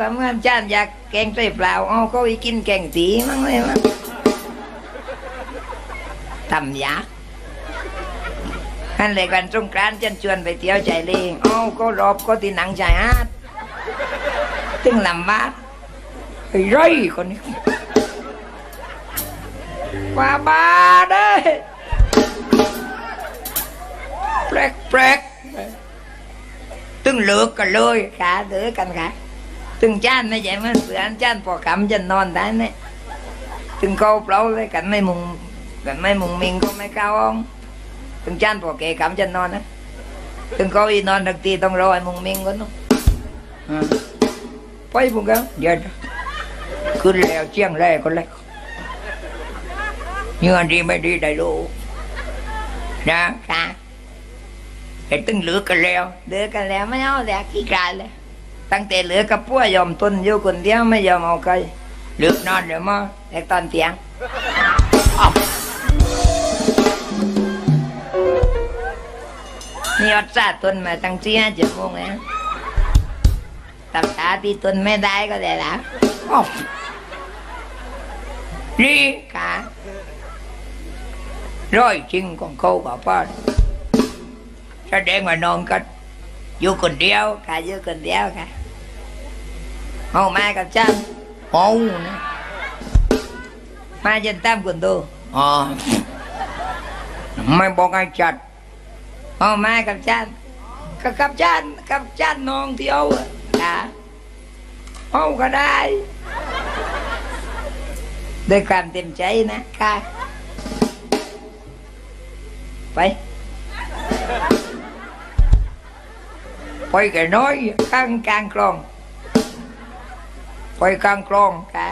ก็เมื่อจานอยากแกงไตเปล่าเอาก็ไปกินแกงสีมั้งเลยมั้งทำยากนั่นเลยกันสงกรานต์จันชวนไปเที่ยวใจเลงเอาก็รอบก็ที่หนังชายฮาดถึงลำบากไอ้ไรคนนี้ว่าบ้าเด้แปลกแปลกตึงเลิกกันเลยค่ะเลิกกันค่ะ ตึงจานไม่ใช่มันเสือนจานพอคำจะนอนได้เนี่ยตึงเขาเปล่าเลยกันไม่มุงกันไม่มุงมิงก็ไม่ก้าวอ่องตึงจานพอแกคำจะนอนนะตึงเขาอีนอนทักทีต้องรอให้มุงมิงก่อนเนาะอ่าไปบุงกันเดี๋ยวขึ้นแล้วเชียงแรกคนแรกเงื่อนดีไม่ดีได้รู้นะค่ะแต่ตึงเหลือกันแล้วเหลือกันแล้วไม่เอาแล้วขี้กลายเลย ตั้งแต่เหลือกับพัวยอมทนอยู่คนเดียวไม่ยอมเอาใครเลือกนอนเดี๋ยวมาแต่ตอนเตียงนี่อดซาทนมาตั้งเสี่ห้าชั่วโมงแล้วตับตาที่ทนไม่ได้ก็ได้ละนี่ค่ะร้อยจริงของเขากับป้าแสดงว่านอนกันอยู่คนเดียวค่ะอยู่คนเดียวค่ะ เอามากับฉันเอานะมาจนตามคนดูอ๋อไม่บอกให้จัดเอามากับฉัน ได้ด้วยความเต็มใจนะค่ะไปไปแก่น้อยข้างกลางคลองไปกลางคลองค่ะ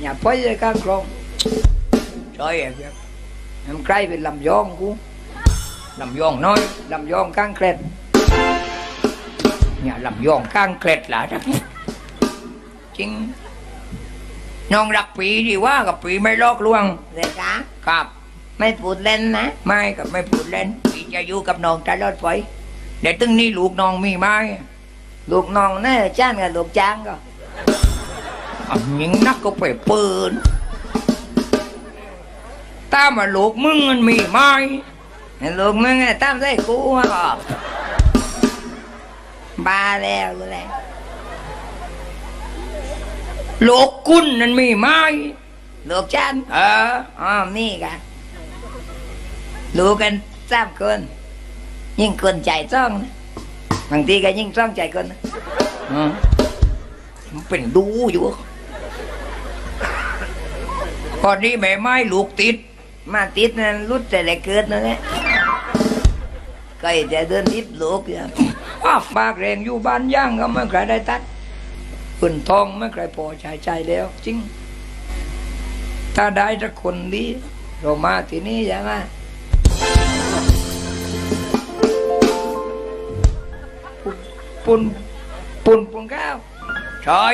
อย่าไปเลยกลางคลองใช่เพื่อนมันใกล้เป็นลำยองกูลำยองน้อยลำยองกลางเคล็ดเนี่ยลำยองกลางเคล็ดล่ะจ๊ะจริงน้องรักปีดีว่ากับปีไม่ลอกลวงเลยคะครับ ไม่พูดเล่นนะ ไม่กับไม่พูดเล่นปีจะอยู่กับน้องตลอดไปเดี๋ยวตึงนี่ลูกน้องมีไหม ลูกน้องน่จ้างกับลูกจ้างก็อะยิงนักก็ไปปืนตามมาลูกมึงมันมีไหมลูกมึงอะตามใส่กูมาออกบ้าแล้วกูแล้วลูกคุณนั่นมีไหมลูกจ้างเอออ๋อมีกันลูกกันสามคนยิ่งคนใจซ่องนะ บางทีก็ยิ่งซ่องใจคนนะอืมมันเป็นดูอยู่พอนี้แม่ไม้ลูกติด มาติดนั่นรุดแต่ละเกิดนั่นแหละก็จะเดินติดลูกอย่างว้าปากแรงอยู่บ้านย่างก็ไม่ใครได้ตัดปืนทองไม่ใครพอใจใจแล้ว จริง ถ้าได้สักคนดีเรามาที่นี่ใช่ไหม ปุ่นปุ่นปุ่นข้าวใช่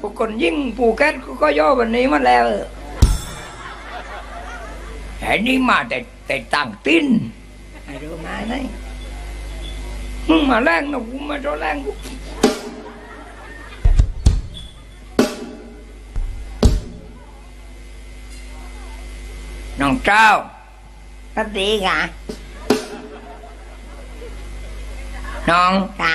พวกคนยิ่งปูแก๊สก็ย่อวันนี้มาแล้วแต่นี่มาแต่แต่ต่างติ้นไอ้ดูมาไหนมึงมาแรงนะกูมาโดนแรงกูน้องเจ้าสวัสดีค่ะ น้องค่ะ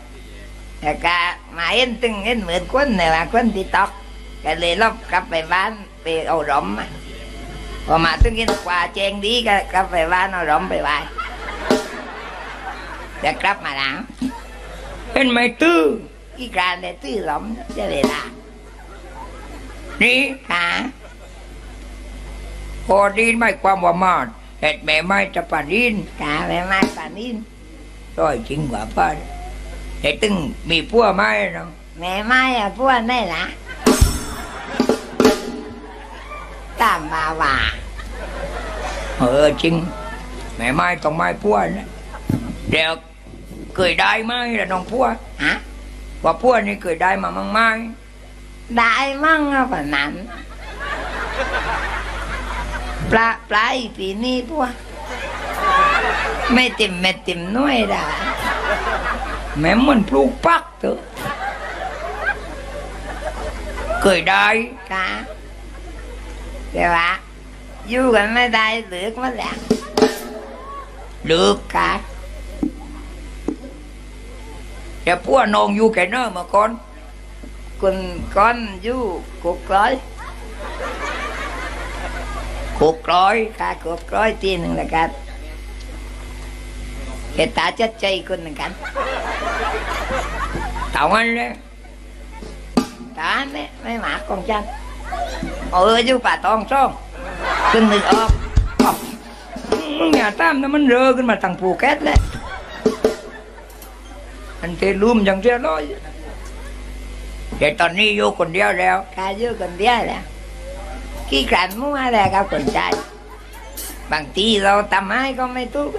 แต่ตอนเย็นมาจากตอนเย็นค่ะแล้วก็มาเห็นตึงเห็นเหมือนคนเนี่ยว่าคนที่ตอกก็เลยลบกลับไปบ้านไปเอาหลอมมาพอมาตึงเห็นกว่าแจงดีก็กลับไปบ้านเอาหลอมไปไหว้เดี๋ยวกลับมาแล้วเห็นไหมตื้ออีกการเลยตื้อหลอมจะเวลานี่ค่ะพอดีไม่ความว่ามาเห็ดแม่ไม้จะปานินค่ะแม่ไม้ปานินร้อยจริงกว่าป้า เด็กตึงมีพัวไหมเนาะแม่ไม่อะพวกนี่นะตามมาว่าเออจริง แม่ไม้ต้องไม้พัวนะเดี๋ยวเคยได้ไหมล่ะน้องพัวฮะว่าพัวนี่เคยได้มามั่งไหมได้มั่งอะปะนั้นปลาปลาอีปีนี้พวกไม่เต็มไม่เต็มหน้อยได้ แม่มันปลูกปักเถอะเคยได้ค่ะแต่ว่าอยู่กันไม่ได้เหลือกมาแล้วหรือค่ะแต่พัวนองอยู่แค่เนอมาก่อนคุณก้อนอยู่กุกร้อยหกร้อยค่ะกุกร้อยทีหนึ่งแล้วกัน เหตุตาจัดใจคนหนึ่งกันต่ามันเลยตาเนี่ไม่หมาของฉันเอออยู่ป่าตองช่องเพิ่งนึกอออ้าวมึงอย่าตามนะมันเรอขึ้นมาตั้งภูเก็ตเลยอันเทลุมอย่างเรียบร้อยแต่ตอนนี้อยู่คนเดียวแล้วกาอยู่คนเดียวแหละขี้กรันมั่วแหละกับคนใจบางทีเราทำให้ก็ไม่ถูก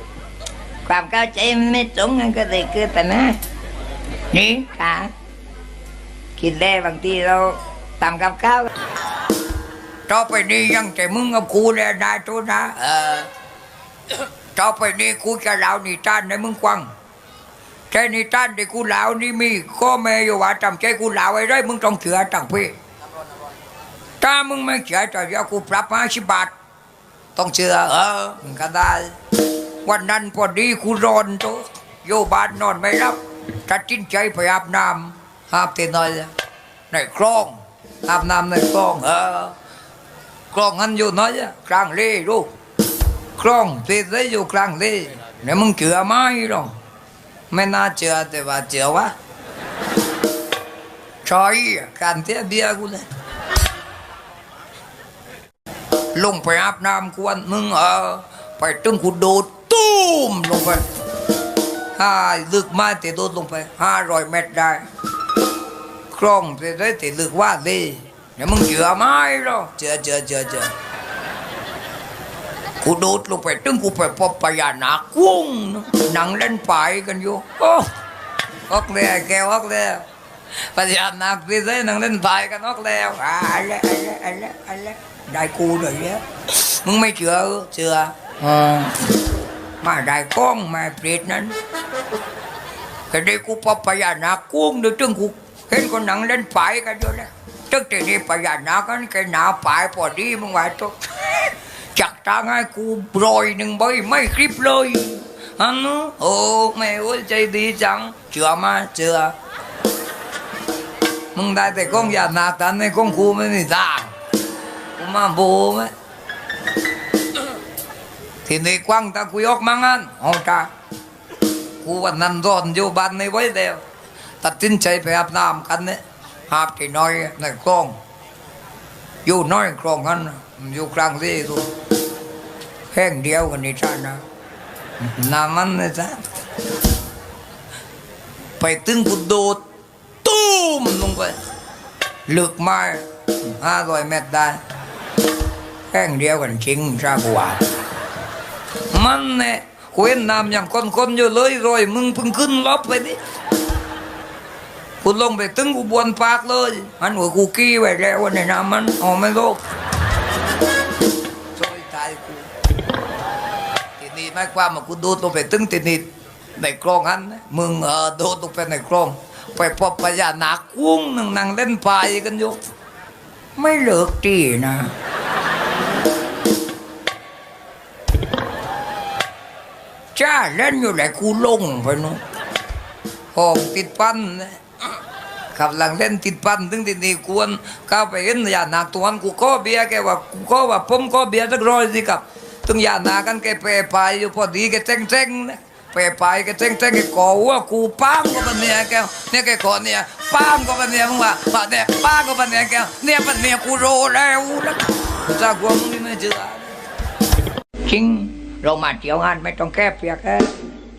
ความเข้าใจมันไม่ตรงกันก็เลยเกิดแต่นะนี่ค่ะคิดได้บางทีเราทำกับข้าวต่อไปนี้ยังแต่มึงกับกูแลได้ตัวนะเออต่อไปนี้กูจะเล่านิทานให้มึงฟังแค่นิทานที่กูเล่านี่มีข้อแม่อยู่ว่าจำใจกูเล่าไว้ได้มึงต้องเชื่อตั้งพี่ถ้ามึงไม่เชื่อจะเดี๋ยวกูปรับห้าสิบบาทต้องเชื่อเออมึงก็ได้ วันนั้นพอดีกูร้อนตัวโยบานนอนไม่รับตัดสินใจไปอาบน้ำอาบที่ไหนล่ะในคลองอาบน้ำในคลองเออคลองนั้นอยู่น้อยอะกลางเล่ลูกคลองที่ได้อยู่กลางเล่เนี่ยมึงเชื่อไหมหรอไม่น่าเชื่อแต่ว่าเชื่อวะชอยการเทียเบียร์กูเลยลงไปอาบน้ำกวนมึงเออไปตึงกูโดด ตุ้มลงไปห้าลึกมาแต่โดดลงไปห้าร้อยเมตรได้คล่องที่ได้แต่ลึกว่าเลยเนี่ยมึงเชื่อไหมหรอเชื่อเชื่อเชื่อเชื่อกูโดดลงไปตึงกูไปพบพญานากุ้งนั่งเล่นไปกันอยู่โอ้ออกเลยแกออกแล้วพญานาคพี่เส้นั่งเล่นไปกันออกแล้วอะไรอะไรอะไรอะไรได้กูเลยเนี่ยมึงไม่เชื่อเออเชื่ออ่า มาได้กล้องมาเปรตนั้นก็ได้กูพบพญานาคกุ้งเดี๋ยวตึงกูเห็นคนนั่งเล่นไปกันอยู่แล้วตึกทีนี้พญานาคนั้นแกหนาปายพอดีมึงว่าตุ๊กจักทางให้กูโปรยหนึ่งใบไม่คลิปเลยอันนู้โอ้แม่โอ้ใจดีจังเชื่อมาเชื่อมึงได้แต่กล้องยานาตันในกล้องกูไม่มีทางกูมาโบไหม ทีนี้กว้างตากูยกมังอันโอ้จ้ากูวันนั้นร้อนอยู่บ้านในไว้เดียวตัดสินใจไปอาบน้ำกันเนี่ยหาบที่น้อยในคลองอยู่น้อยคลองนั้นน่ะมันอยู่กลางที่ตัวแห้งเดียวกันนี่ท่านนะน้ำมันนะจ๊ะไปตึงกุดโดดตุ้มลงไปลึกไม้ห้าร้อยเมตรได้แห้งเดียวกันจริงชากว่า มันเนี่ยเว้นน้ำอย่างคนๆอยู่เลยรอยมึงเพิ่งขึ้นลบไปดิกูลงไปตึงกูบวนปากเลยมันว่ากูกี้ไว้แล้ววันนี้นะมันเอ๋อไม่รู้ช่วยตายกูทีนี้ไม่ความว่ากูโดดลงไปตึงทีนี้ในคลองนั้นมึงเออโดดลงไปในคลองไปพบพญานาคกุ้งนั่งนั่งเล่นพายกันอยู่ไม่เลิกตีนะ จ้าเล่นอยู่แหละกูลงไปนู้นหองติดปั้นนะขับหลังเล่นติดปั้นถึงที่นี่กวนเข้าไปเห็นยานาตัวนั้นกูก็เบียแกว่ากูก็ว่าผมก็เบียสักร้อยสิครับถึงยานากันแกเปรไปอยู่พอดีแกเจ๊งเจ๊งนะเปรไปแกเจ๊งเจ๊งแกก่อว่ากูป้ามก็ปันเนี่ยแกเนี่ยแกขอเนี่ยป้ามก็ปันเนี่ยมึงว่าป้าเนี่ยป้ามก็ปันเนี่ยแกเนี่ยปันเนี่ยกูโรแล้วนะจากกูมึงนี่ไม่เจอจริง เรามาเที่ยวงานไม่ต้องแก้เปียกแค่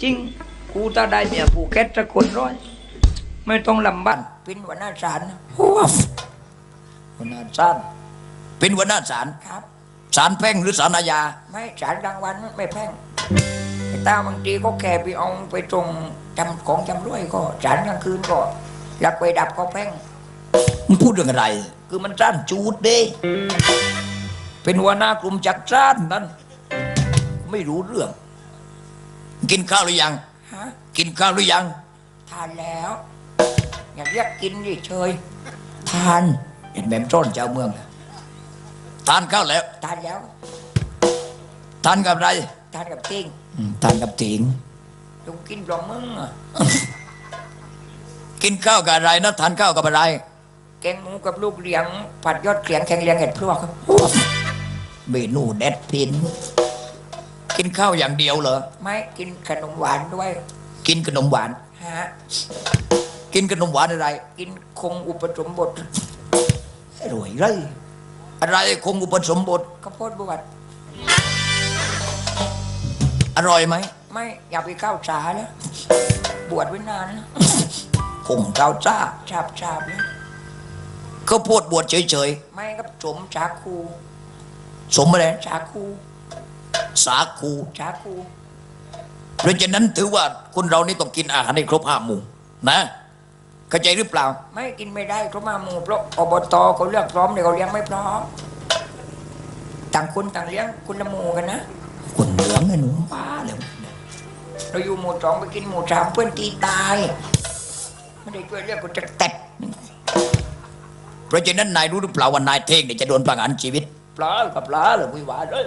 จริงกูถ้าได้เมียภูเก็ตสักคนร้อย ไม่ต้องลำบากเป็นหัวหน้าศาลนะว้าวหัวหน้าศาลเป็นหัวหน้าศาลครับศาลแพ่งหรือศาลอาญาไม่ศาลกลางวันไม่แพ่งไอ้ตาบางทีก็แค่ไปเอาไปตรงจำของจำรวยก็ศาลกลางคืนก็หลักไปดับก็แพ่งมึงพูดเรื่องอะไร คือมันจ้านจูดเด้ เป็นหัวหน้ากลุ่มจักรจ้านนั่น ไม่รู้เรื่อง กินข้าวหรือยัง ฮะ กินข้าวหรือยัง ทานแล้ว อย่าเรียกกินดิเชย ทาน เห็นแม่มต้นเจ้าเมือง ทานข้าวแล้ว ทานแล้ว ทานกับอะไรทานกับจริงอืมทานกับถิง จงกินปลอมึงอะกินข้าวกับอะไรนะทานข้าวกับอะไร แกงหมูกับลูกเลี้ยง ผัดยอดเขียงแข็งเลียงเห็ดพลวกครับ เมนูเด็ดพิน กินข้าวอย่างเดียวเหรอ ไม่กินขนมหวานด้วย กินขนมหวาน ฮะ กินขนมหวานอะไร กินคงอุปสมบทอร่อยเลย อะไรคงอุปสมบทข้าวโพดบวชอร่อยไหม ไม่อย่าไปเข้าสาแล้วบวชไว้นานแล้วคงเจ้าจ้าชาบชาบแล้วข้าวโพดบวชเฉยไม่กับสมชาคูๆสมอะไร ชาคู สาคูชาคูเพราะฉะนั้นถือว่าคนเรานี่ต้องกินอาหารให้ครบห้าหมู่นะเข้าใจหรือเปล่า ไม่กินไม่ได้เขามาหมู่เพราะอบตเขาเลือกพร้อมเดี๋ยวเขาเลี้ยงไม่พร้อมต่างคนต่างเลี้ยงคนละหมู่กันนะคนเหลืองไอ้หนูป้าเลยเราอยู่หมู่สองไปกินหมู่สามเพื่อนตีตายไม่ได้ช่วยเรียกคนจะแตะเพราะฉะนั้นนายรู้หรือเปล่าว่านายเท่งเนี่ยจะโดนประหารชีวิตปลากับปลาเลยวิวาเลย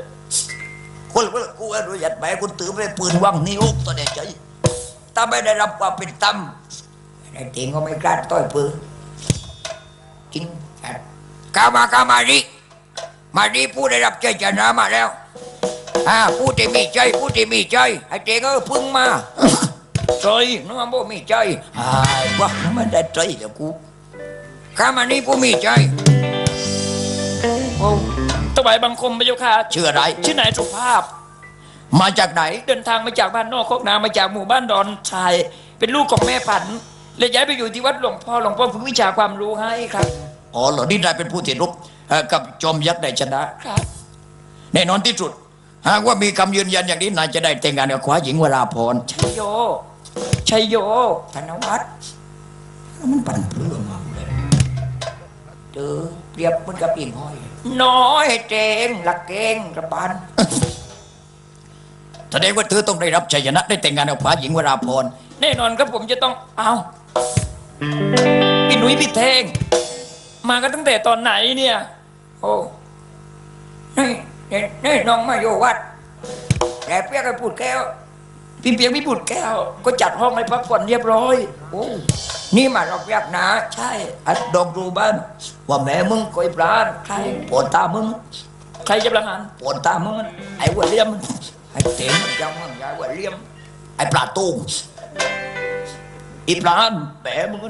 คนละคนลกูว่าดูหยัดแหมคุณถือไปปืนว่างนิ้วตัวเดียวใจถ้าไม่ได้รับความเป็นธรรมไอ้เต็งก็ไม่กล้าต่อยปืนกินอะก้ามาก้ามาดิมาดิผู้ได้รับใจชนะมาแล้วอ่าผู้ที่มีใจผู้ที่มีใจไอ้เต็งก็พึ่งมาใจนึกว่าบ่มีใจไอ้วะมันได้ใจเดี๋ยวกูข้ามานี่ผู้มีใจโอ้ ถวายบังคมพระเจ้าค่ะชื่ออะไร ชื่อนายสุภาพ มาจากไหน เดินทางมาจากบ้านนอกโคกนามาจากหมู่บ้านดอนชาย เป็นลูกของแม่ผันเลยย้ายไปอยู่ที่วัดหลวงพ่อหลวงพ่อฝึกวิชาความรู้ให้ครับอ๋อเหรอนี่นายเป็นผู้ที่รบเอ่อกับจอมยักษ์ได้ชนะครับแน่นอนที่สุด หากว่ามีคำยืนยันอย่างนี้นายจะได้แต่งงานกับขวาหญิงวราพรชัยโยชัยโยธนวัฒน์มันปั่นเพื่อมาเลย เจอเปรียบเหมันกับปิ่งห้อย น้อยเจงหลักเกงกระบาลแสดงว่าเธอต้องได้รับชัยชนะได้แต่งงานกับขวาหญิงวราพรแน่นอนครับผมจะต้องเอาพี่หนุ่ยพี่เทง มากันตั้งแต่ตอนไหนเนี่ย โอ้นี่นี่นี่น้องมาอยู่วัดแต่เปียกไอ้พูดแก้วพี่เปียกพี่บุตรแก้ว ก็จัดห้องให้พักผ่อนเรียบร้อย โอ้ นี่มาเราเปียกนะ ใช่อัดดอกดูบ้าน ว่าแม่มึงคอยปลานใครปวดตามึง ใครจะประหารปวดตามึง ไอ้หัวเลี่ยมไอ้เต็งมันจังมึงยายว่าเลี่ยม ไอ้ปลาตุ้งอีปลานแหมมึง